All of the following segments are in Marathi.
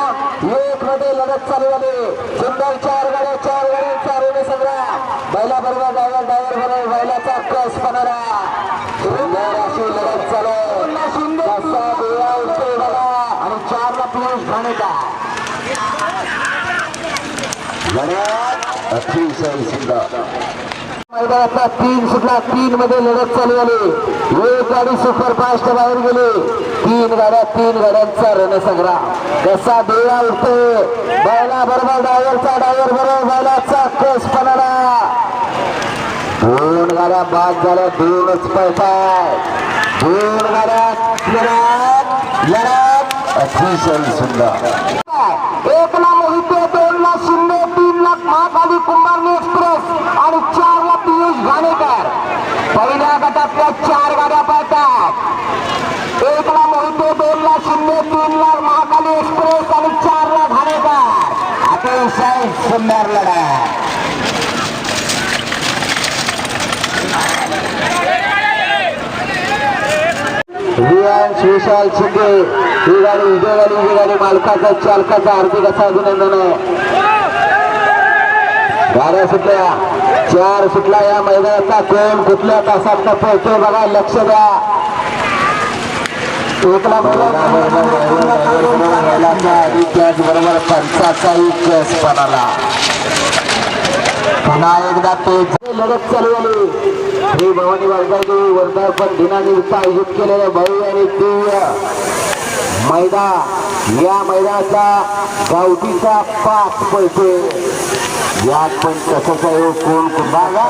लढत चालू झाली सुंदर चार गाड्या चार गाड्या चार उभे सगळ्या बैला बरोबर ड्रायव्हर ड्रायव्हर बरोबर बैलाचा कस पणारा सुंदर अशी लढत चालू कसा देवा उठतोय बघा आणि चारला पियुष घाणेचा लढत अतिशय सुंदर. मैदानातला तीन सुटला तीन मध्ये लढत चालू झाली. एक गाडी सुपर फास्ट बाहेर गेली. तीन गाड्या तीन गाड्यांचा रणसंग्राम. कसा देवा उठतो बैला बरोबर ड्रायव्हरचा ड्रायव्हर बरोबर बैलाचा कस पणाला. दोन गाड्या बाद झाल्या दोनच पळताय दोन गाड्या लढत लढत अतिशय सुंदर. एक एकला मोहिते शिंदे तीन ला महाकाली कुंभार एक्सप्रेस आणि चारला पियुष घाणेकर पहिल्या चार गाड्या पळतात. एकला मोहिते दोनला शून्य तीनला महाकाली एक्सप्रेस आणि चारला घाणेकर अतिशय सुंदर लढा विशाल शिंदे ही गाडी विजय गाडी ही गाडी मालकाचा चालकाचा हार्दिक असं अभिनंदन आहे. गाड्या सुटल्या चार सुटला या मैदानाचा कोण कुठल्या तासात पळतोय बघा लक्ष द्या आणि त्याचबरोबर पंचाचाही केस पणाला पुन्हा एकदा ते लढत चालू झाली श्री भवानी वाजगावदेवी वर्धापन दिनानिमित्त आयोजित केलेले भव्य आणि दिव्य मैदान या मैदानाचा गावठीचा पाच पैसे. यात पण कसं आहे हो, कोण कुंभारला?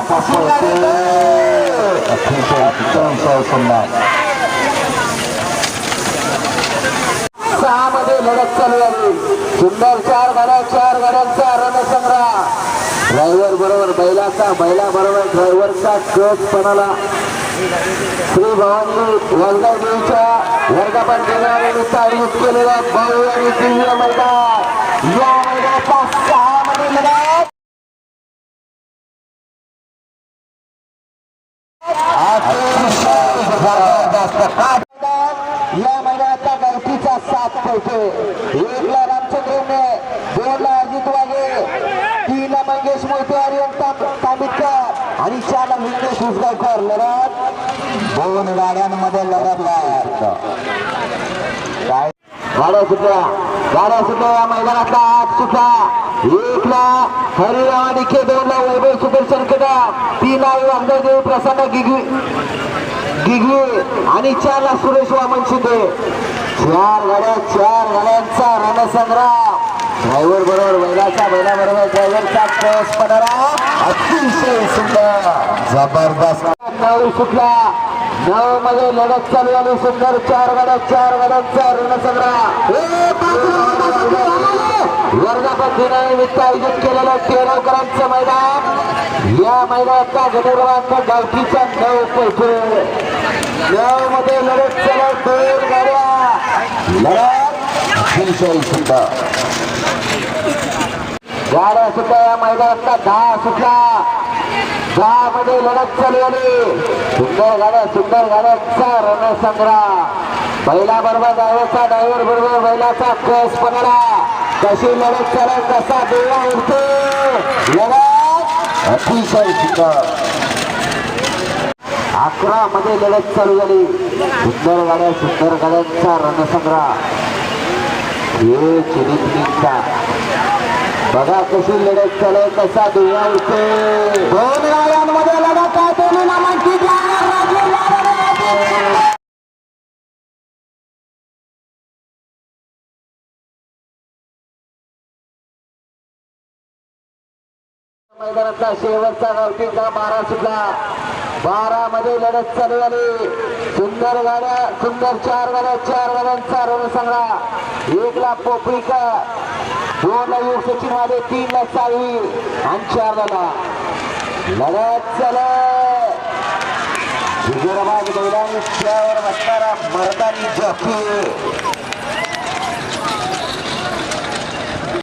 सहा मध्ये लढत चालू झाली सुंदर चार गाड्या चार गाड्यांचा रणसंग्राम ड्रायव्हर बरोबर बैलाचा बैला बरोबर ड्रायव्हरचा कट पणाला श्री भवानी देवीच्या वर्धापन दिनानिमित्त आयोजित केलेला भव्य आणि दिव्य मैदान या मैदानाचा सहा मध्ये लढत या मैदानाचा सात पैसे एकला दोनला अजित वागे तीनला मंगेश मोहिते हरिओम तांबितकर आणि चारला विघ्नेश उसगावकर लढत दोन गाड्यांमध्ये लढत काय? गाड्या सुटल्या. गाड्या सुटल्या या मैदानातला आठ सुटला. एकला हरिराम निखे दोनला वैभव सुदर्शन कदम तीनला वागदेव प्रसन्न गिगवी गिगवी आणि चारला सुरेश वामन शिंदे. चार गाड्या चार गाड्यांचा रणसंग्राम. ड्रायव्हर बरोबर बैलाचा बैला बरोबर ड्रायव्हरचा क्रॉस पडरा अतिशय सुंदर जबरदस्त. नऊ सुटला. नऊ मध्ये लढत चालू झाली. सुंदर चार गाड्या चार गाड्यांचा रणसंग्राम ए, वर्धापन दिनानिमित्त आयोजित केलेलं केरळकरांचं मैदान. या मैदानाचा गणरांचा गावठीचा नऊ पैसे नऊ मध्ये लढत चालत दोन गाड्या. लढत अतिशय सुंदर. गाड्या सुद्धा या मैदानातला दहा सुटला. दहा मध्ये लढत चालू झाली सुंदर गाड्या सुंदर गाड्यांचा रणसंग्राम बैला बरोबर ड्रायव्हरचा ड्रायव्हर बरोबर बैलाचा कस पडला कशी लढत चालत कसा देवा उडतो. लढत अतिशय सुंदर. अकरा मध्ये लढत चालू झाली. सुंदर गाड्या सुंदर गाड्यांचा रणसंग्राम हे चिरित्रीचा बघा कशी लढत चालू कसा दुवा उठे दोन गाड्यांमध्ये लढत आहे दोन्ही नामांकित मैदानातला शेवटचा गावठी का बारा सुद्धा. बारा मध्ये लढत चालू आली सुंदर गाड्या सुंदर चार गाड्या चार गाड्यांचा रणसंग्राम एकला पोपळीकर दोनला योग सचिन वादे तीनला साळवी आणि चार झाला लढत चला. हुजुराबाद मैदानी खेळावर बसणारा मर्दानी जॉकी